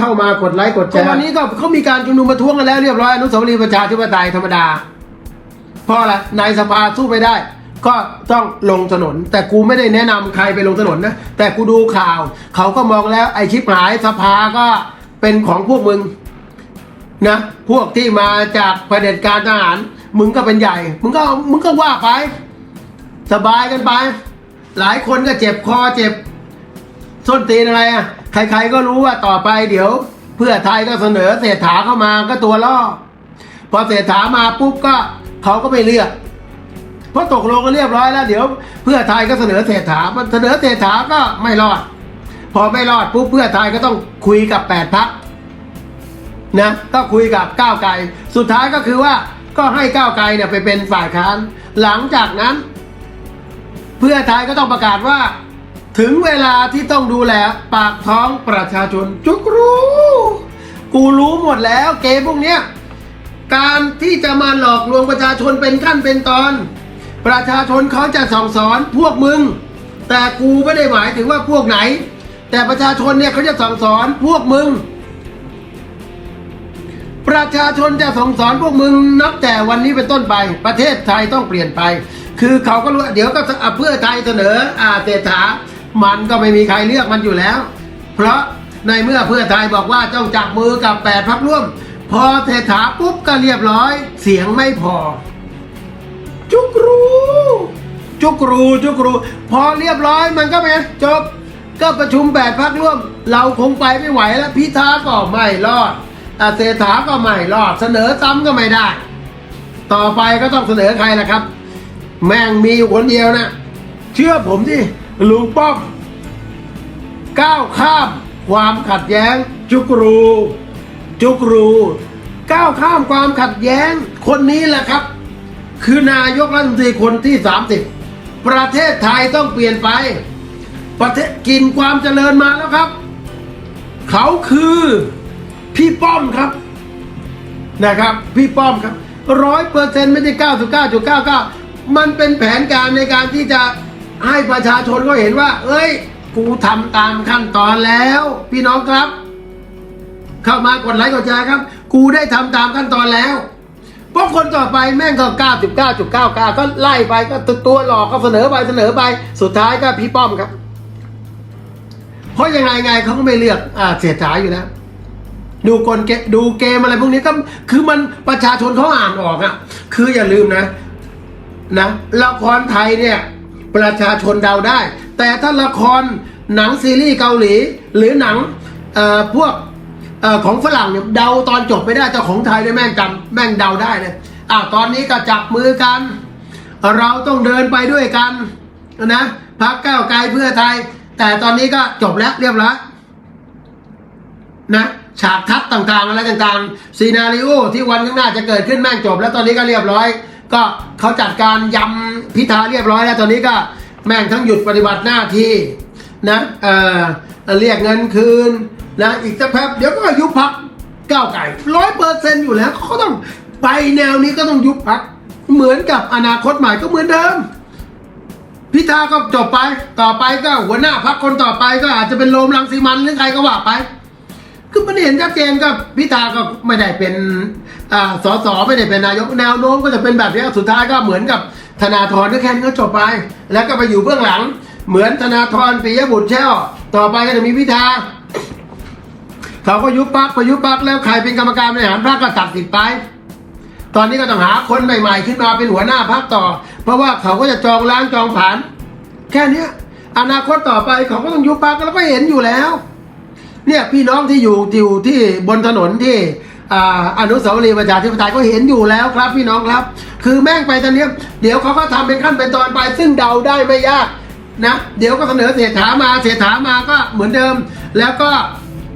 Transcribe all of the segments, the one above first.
เข้ามากดไลค์กดแชร์วันนี้ก็เขามีการชุมนุมประท้วงกันแล้วเรียบร้อยอนุสาวรีย์ประชาธิปไตยธรรมดาเพราะอะไรนายสภาสู้ไม่ได้ ก็ต้องลงถนน แต่กูไม่ได้แนะนำใครไปลงถนนนะแต่กูดูข่าว เขาก็มองแล้วไอชิปหายสภาก็เป็นของพวกมึงนะพวกที่มาจากประเผด็จการทหาร มึงก็เป็นใหญ่ มึงก็มึงก็ว่าไป สบายกันไป หลายคนก็เจ็บคอเจ็บส้นตีนอะไรอะ ใครๆก็รู้ว่าต่อไปเดี๋ยว เพื่อไทยก็เสนอเศรษฐาเข้ามาก็ตัวล่อ พอเศรษฐามาปุ๊บก็เขาก็ไม่เลือกเพราะตกลงกันเรียบร้อยแล้ว เดี๋ยว เพื่อไทยก็เสนอเศรษฐาเสนอเศรษฐาก็ไม่รอด พอไม่รอดปุ๊บเพื่อไทยก็ต้องคุยกับแปดพักนะก็คุยกับก้าวไกลสุดท้ายก็คือว่าก็ให้ก้าวไกลเนี่ยไปเป็นฝ่ายค้าน หลังจากนั้น เพื่อไทยก็ต้องประกาศว่า ถึงเวลาที่ต้องดูแลปากท้องประชาชนจุกรู้ กูรู้หมดแล้วเกมพวกเนี้ยการที่จะมาหลอกลวงประชาชนเป็นขั้นเป็นตอน ประชาชนเขาจะสั่งสอนพวกมึง แต่กูไม่ได้หมายถึงว่าพวกไหน แต่ประชาชนเนี่ยเขาจะสั่งสอนพวกมึง ประชาชนจะส่งสอนพวกมึงนับแต่วันนี้เป็นต้นไป ประเทศไทยต้องเปลี่ยนไป คือเขาก็รู้เดี๋ยวก็อะเพื่อไทยเสนออาเศรษฐา มันก็ไม่มีใครเลือกมันอยู่แล้ว เพราะในเมื่อเพื่อไทยบอกว่าต้องจับมือกับแปดพักร่วม พอเศรษฐาปุ๊บก็เรียบร้อย เสียงไม่พอ จุกรูจุกรูจุกรู พอเรียบร้อยมันก็เป็นจบ ก็ประชุมแปดพักร่วม เราคงไปไม่ไหวแล้วพิธาก็ไม่รอดอาเศรษฐาก็ไม่รอด เสนอซ้ำก็ไม่ได้ ต่อไปก็ต้องเสนอใครล่ะครับ แม่งมีอยู่คนเดียวนะ เชื่อผมสิ ลุงป้อมก้าวข้ามความขัดแย้ง จุกรู จุกรูก้าวข้ามความขัดแย้งคนนี้แหละครับ คือนายกรัฐมนตรีคนที่ 30 ประเทศไทยต้องเปลี่ยนไป ประเทศกินความเจริญมาแล้วครับ เขาคือพี่ป้อมครับนะครับ พี่ป้อมครับร้อยเปอร์เซ็นต์ไม่ใช่เก้าสิบเก้าจุดเก้าเก้ามันเป็นแผนการในการที่จะ ให้ประชาชนก็เห็นว่า เอ้ย กูทำตามขั้นตอนแล้ว พี่น้องครับ เข้ามากดไลค์กดแชร์ครับ กูได้ทำตามขั้นตอนแล้วพราะคนต่อไปแม่งก็99.99ก็ไล่ไปก็ตัวหลอกก็เสนอไปเสนอไปสุดท้ายก็พี่ป้อมครับ เพราะยังไงไงเขาก็ไม่เลือกอ่าเสียถาอยู่แล้วดูกลเกดูเกมอะไรพวกนี้ก็คือมันประชาชนเขาอ่านออกอะคืออย่าลืมนะ นะละครไทยเนี่ย ประชาชนเดาได้ แต่ถ้าละครหนังซีรีส์เกาหลี หรือหนังพวกออของฝรั่งเนี่ยเดาตอนจบไม่ได้แต่ของไทยเนี่ยแม่งจำแม่งเดาได้เลยอะตอนนี้ก็จับมือกัน เราต้องเดินไปด้วยกันนะพักก้าวไกลเพื่อไทย แต่ตอนนี้ก็จบแล้วเรียบร้อยนะฉากทัศน์ต่างๆอะไรต่างๆซีนารีโอที่วันข้างหน้าจะเกิดขึ้นแม่งจบ แล้วตอนนี้ก็เรียบร้อย ก็เขาจัดการยำพิธาเรียบร้อยแล้วตอนนี้ก็แม่งทั้งหยุดปฏิบัติหน้าที่นะเออเรียกเงินคืนนะอีกสักแป๊บเดี๋ยวก็ยุบพักก้าวไก่ร้อยเปอร์เซ็นต์อยู่แล้วเขาต้องไปแนวนี้ก็ต้องยุบพักเหมือนกับอนาคตใหม่ก็เหมือนเดิมพิธาก็จบไปต่อไปก็หัวหน้าพักคนต่อไปก็อาจจะเป็นโรมรังสีมันหรือใครก็ว่าไป คือมันเห็นชัดเจนกับพิธาก็ไม่ได้เป็นอ่าสสไม่ได้เป็นนายกแนวโน้มก็จะเป็นแบบนี้สุดท้ายก็เหมือนกับธนาธรก็แค่นี้ก็จบไป แล้วก็ไปอยู่เบื้องหลัง เหมือนธนาธรปิยบุตรแช่วต่อไปก็จะมีพิธาเขาก็ยุบพักพอยุบพักแล้วใครเป็นกรรมการบริหารพรรคก็ตัดสิทธิ์ไป ตอนนี้ก็ต้องหาคนใหม่ ๆ ขึ้นมาเป็นหัวหน้าพักต่อ เพราะว่าเขาก็จะจองล้างจองผ่าน แค่นี้อนาคตต่อไปเขาก็ต้องยุบพักแล้วก็เห็นอยู่แล้ว เนี่ยพี่น้องที่อยู่อยู่ที่บนถนนที่ออนุสาวรีย์ประชาธิปไตยก็เห็นอยู่แล้วครับพี่น้องครับ คือแม่งไปตอนนี้เดี๋ยวเขาก็ทำเป็นขั้นเป็นตอนไป ซึ่งเดาได้ไม่ยากนะเดี๋ยวก็เสนอเศรษฐามาเศรษฐามาก็เหมือนเดิม แล้วก็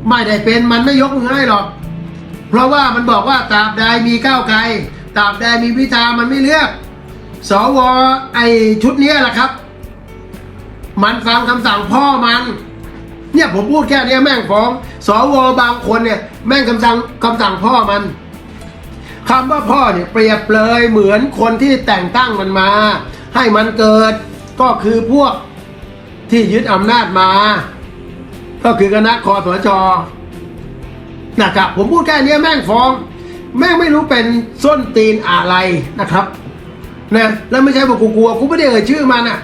ไม่ได้เป็นมันไม่ยกมือให้หรอก เพราะว่ามันบอกว่าตราบใดมีก้าวไกลตราบใดมีพิธามันไม่เลือก สวไอชุดนี้แหละครับ มันฟังคำสั่งพ่อมัน เนี่ยผมพูดแค่เนี้ยแม่งฟ้อง สวบางคนเนี่ย แม่งคำสั่งคำสั่งพ่อมันคำว่าพ่อเนี่ยเปรียบเลยเหมือนคนที่แต่งตั้งมันมา ให้มันเกิดก็คือพวกที่ยึดอำนาจมา ก็คือคณะคอสชนะครับผมพูดแค่เนี้ยแม่งฟ้อง แม่งไม่รู้เป็นส้นตีนอะไรนะครับนะแล้วไม่ใช่บอกกูกลัวกูไม่ได้เอ่ยชื่อมันอะ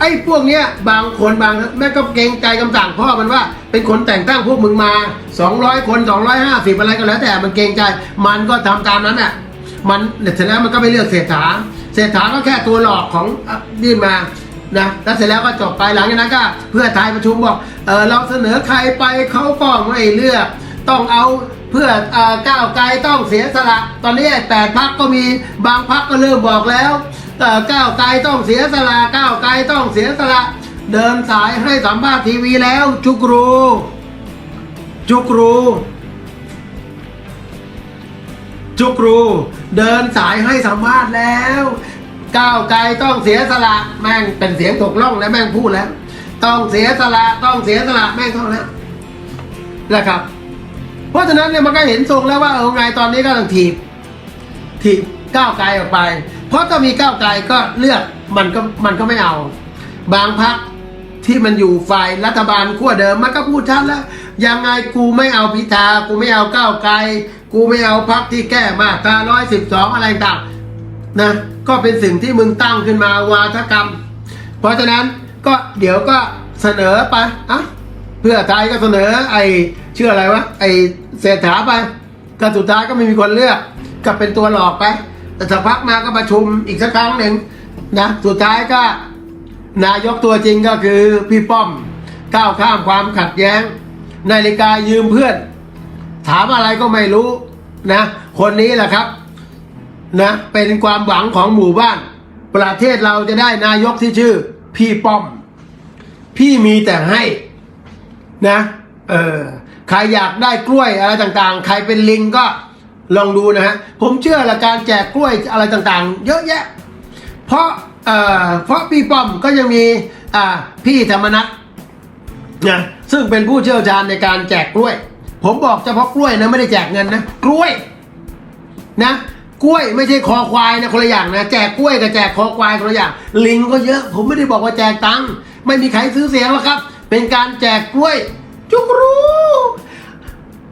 ไอ้พวกเนี้ยบางคนบางแม่ก็เกรงใจคำสั่งพ่อมันว่า เป็นคนแต่งตั้งพวกมึงมา 200 คน 250 อะไรก็แล้วแต่มันเกรงใจ มันก็ทำตามนั้นอะมันเสร็จแล้วมันก็ไม่เลือกเศรษฐาเศรษฐาก็แค่ตัวหลอกของอะยื่นมานะแล้วเสร็จแล้วก็จบไปหลังจากนั้นก็เพื่อไทยประชุมบอกเออเราเสนอใครไปเขาก็ไม่เลือก ต้องเอาเพื่อเอ่อก้าวไกลต้องเสียสละ ตอนนี้ไอ้แปดพักก็มีบางพักก็เริ่มบอกแล้ว เอ่ก้าวไกลต้องเสียสละก้าวไกลต้องเสียสละ เดินสายให้สัมภาษณ์ทีวีแล้ว จุกรู จุกรู จุกรู เดินสายให้สัมภาษณ์แล้วก้าวไกลต้องเสียสละแม่งเป็นเสียงตกล่องแล้วแม่งพูดแล้ว ต้องเสียสละต้องเสียสละแม่งเท่านั้นนะครับ เพราะฉะนั้นเนี่ยมันก็เห็นทรงแล้วว่าเออไงตอนนี้ก็ต้องถีบถีบก้าวไกลออกไป เพราะถ้ามีก้าวไกลก็เลือกมันก็มันก็ไม่เอา บางพักที่มันอยู่ฝ่ายรัฐบาลขั้วเดิมมันก็พูดชัดแล้ว ยังไงกูไม่เอาพิธา กูไม่เอาก้าวไกล กูไม่เอาพักที่แก้มาตราร้อยสิบสองอะไรต่างนะก็เป็นสิ่งที่มึงตั้งขึ้นมาวาทกรรม เพราะฉะนั้นก็เดี๋ยวก็เสนอไปอะเพื่อไทยก็เสนอไอ้ชื่ออะไรวะไอ้เศรษฐาไปก็สุดท้ายก็ไม่มีคนเลือกก็เป็นตัวหลอกไป แต่สักพักมาก็ประชุมอีกสักครั้งหนึ่งนะสุดท้ายก็นายกตัวจริงก็คือพี่ป้อมก้าวข้ามความขัดแย้ง นาฬิกายืมเพื่อน ถามอะไรก็ไม่รู้นะ คนนี้แหละครับนะเป็นความหวังของหมู่บ้าน ประเทศเราจะได้นายกที่ชื่อ พี่ป้อม พี่มีแต่ให้นะเออใครอยากได้กล้วยอะไรต่างๆ ใครเป็นลิงก็ ลองดูนะฮะ ผมเชื่อละการแจกกล้วยอะไรต่างๆ เยอะแยะ เพราะเอ่อเพราะพี่ป้อมก็ยังมีอ่าพี่ธรรมนัทนะซึ่งเป็นผู้เชี่ยวชาญในการแจกกล้วย ผมบอกเฉพาะกล้วยนะไม่ได้แจกเงินนะกล้วยนะกล้วยไม่ใช่คอควายนะคนละอย่างนะแจกกล้วยกับแจกคอควายคนละอย่าง ลิงก็เยอะ ผมไม่ได้บอกว่าแจกตังค์ไม่มีใครซื้อเสียงหรอกครับ เป็นการแจกกล้วย จุกรู้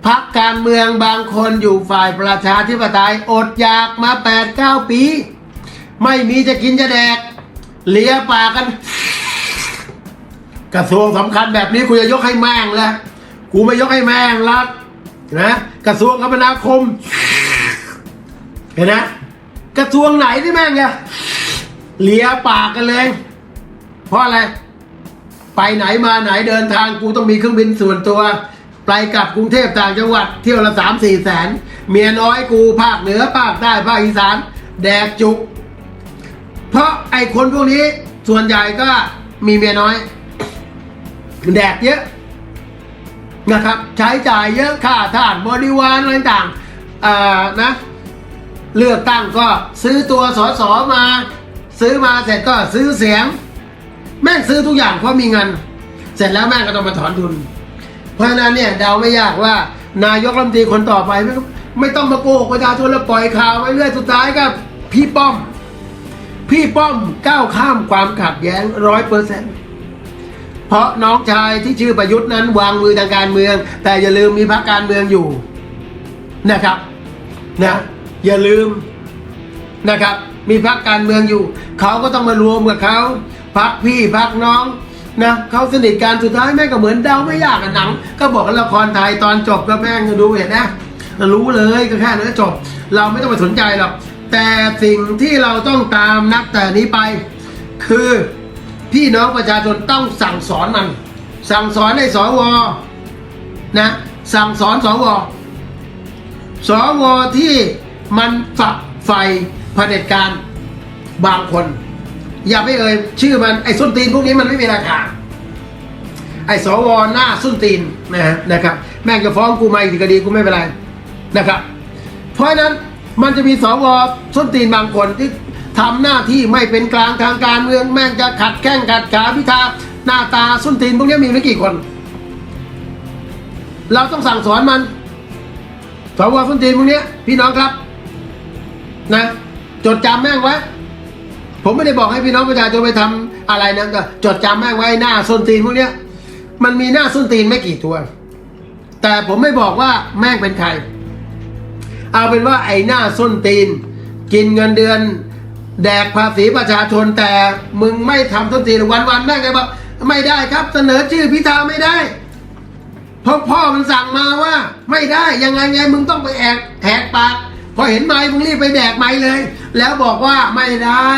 พักการเมืองบางคนอยู่ฝ่ายประชาธิปไตยอดอยากมาแปดเก้าปี ไม่มีจะกินจะแดก เลียปากกัน กระทรวงสำคัญแบบนี้กูจะยกให้แม่งแล้วกูไม่ยกให้แม่งละนะกระทรวงคมนาคม เห็นนะกระทรวงไหนที่แม่งเนี่ยเลียปากกันเลย เพราะอะไร ไปไหนมาไหนเดินทางกูต้องมีเครื่องบินส่วนตัว ไปกลับกรุงเทพต่างจังหวัดเที่ยวละสามสี่แสน เมียน้อยกูภาคเหนือภาคใต้ภาคอีสาน แดกจุก เพราะไอ้คนพวกนี้ส่วนใหญ่ก็มีเมียน้อย แดกเยอะนะครับ ใช้จ่ายเยอะค่าทาสบริวารอะไรต่างๆอ่านะเลือกตั้งก็ซื้อตัวสอสอมา ซื้อมาเสร็จก็ซื้อเสียง แม่งซื้อทุกอย่างเพราะมีเงิน เสร็จแล้วแม่งก็ต้องมาถอนทุน เพราะฉะนั้นเนี่ยเดาไม่ยากว่า นายกรัฐมนตรีคนต่อไปไม่ไม่ต้องมาโกหกประชาชนแล้วปล่อยข่าวไว้เรื่อยสุดท้ายก็พี่ป้อม พี่ป้อมก้าวข้ามความขัดแย้งร้อยเปอร์เซ็นต์เพราะน้องชายที่ชื่อประยุทธ์นั้นวางมือทางการเมือง แต่อย่าลืมมีพรรคการเมืองอยู่นะครับนะอย่าลืมนะครับ มีพรรคการเมืองอยู่ เขาก็ต้องมารวมกับเขาพรรคพี่พรรคน้อง นะเขาสนิทกันสุดท้ายแม่งก็เหมือนเดาไม่ยากอะหนัง ก็บอกว่าละครไทยตอนจบก็แม่งดูเห็นนะรู้เลยก็แค่นั้นจบ เราไม่ต้องไปสนใจหรอกแต่สิ่งที่เราต้องตามนับแต่นี้ไป คือพี่น้องประชาชนต้องสั่งสอนมัน สั่งสอนให้สวนะสั่งสอนสวสวที่มันฝักใฝ่เผด็จการบางคน อย่าไปเอ่ยชื่อมันไอ้ส้นตีนพวกนี้มันไม่มีราคาไอ้สวหน้าส้นตีนนะฮะนะครับ แม่งจะฟ้องกูมาอีกทีก็ดีกูไม่เป็นไรนะครับ เพราะนั้นมันจะมีสวส้นตีนบางคนที่ทำหน้าที่ไม่เป็นกลางทางการเมืองแม่งจะขัดแข้งขัดขาพิธาหน้าตาส้นตีนพวกนี้มีไม่กี่คน เราต้องสั่งสอนมันสวส้นตีนพวกนี้พี่น้องครับ นะ จดจำแม่งไว้ ผมไม่ได้บอกให้พี่น้องประชาชนไปทำอะไรนะก็จดจำแม่งไว้หน้าส้นตีนพวกเนี้ย มันมีหน้าส้นตีนไม่กี่ตัว แต่ผมไม่บอกว่าแม่งเป็นใคร เอาเป็นว่าไอ้หน้าส้นตีน กินเงินเดือน แดกภาษีประชาชนแต่มึงไม่ทำส้นตีนวันๆแม่งไงบอกไม่ได้ครับเสนอชื่อพิธาไม่ได้เพราะพ่อมันสั่งมาว่า ไม่ได้ยังไงไงมึงต้องไปแอกแหกปาก พอเห็นไม้มึงรีบไปแดกไม้เลย แล้วบอกว่าไม่ได้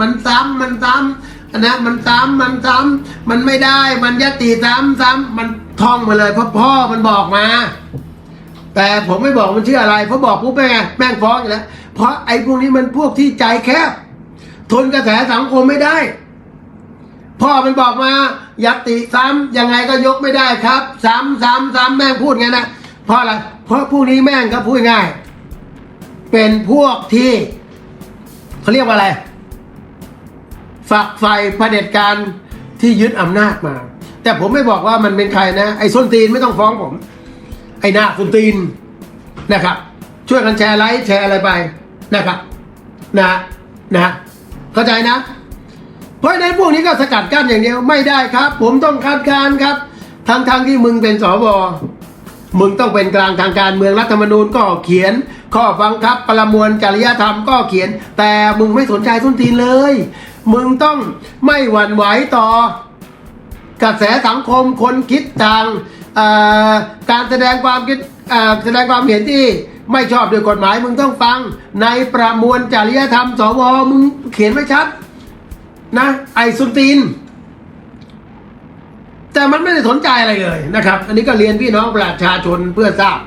มันซ้ำมันซ้ำนะมันซ้ำมันซ้ำมันไม่ได้มันยติซ้ำซ้ำมันท่องมาเลยเพราะพ่อมันบอกมา แต่ผมไม่บอกมันชื่ออะไรเพราะบอกปุ๊บแม่งแม่งฟ้องอยู่แล้วเพราะไอ้พวกนี้มันพวกที่ใจแคบทนกระแสสังคมไม่ได้ พ่อมันบอกมายัตติซ้ำยังไงก็ยกไม่ได้ครับ ซ้ำซ้ำซ้ำแม่งพูดไงนะเพราะอะไรเพราะพวกนี้แม่งก็พูดง่าย เป็นพวกที่เขาเรียกว่าอะไร ฝักไฟเผด็จการที่ยึดอำนาจมา แต่ผมไม่บอกว่ามันเป็นใครนะ ไอ้ส้นตีนไม่ต้องฟ้องผม ไอ้หน้าส้นตีนนะครับ ช่วยกันแชร์ไลค์แชร์อะไรไปนะครับนะนะเข้าใจนะ เพราะฉะนั้นพวกนี้ก็สกัดกั้นอย่างเดียวไม่ได้ครับ ผมต้องคัดค้านครับทั้งทงที่มึงเป็นสวมึงต้องเป็นกลางทางการเมืองรัฐธรรมนูญก็เขียน ข้อบังคับประมวลจริยธรรมก็เขียน แต่มึงไม่สนใจส้นตีนเลย มึงต้องไม่หวั่นไหวต่อกระแสสังคมคนคิดทางการแสดงความคิดแสดงความเห็นที่ไม่ชอบด้วยกฎหมายมึงต้องฟัง ในประมวลจริยธรรมสวมึงเขียนไว้ชัดนะไอ้สุนตีน แต่มันไม่ได้สนใจอะไรเลยนะครับ อันนี้ก็เรียนพี่น้องประชาชนเพื่อทราบ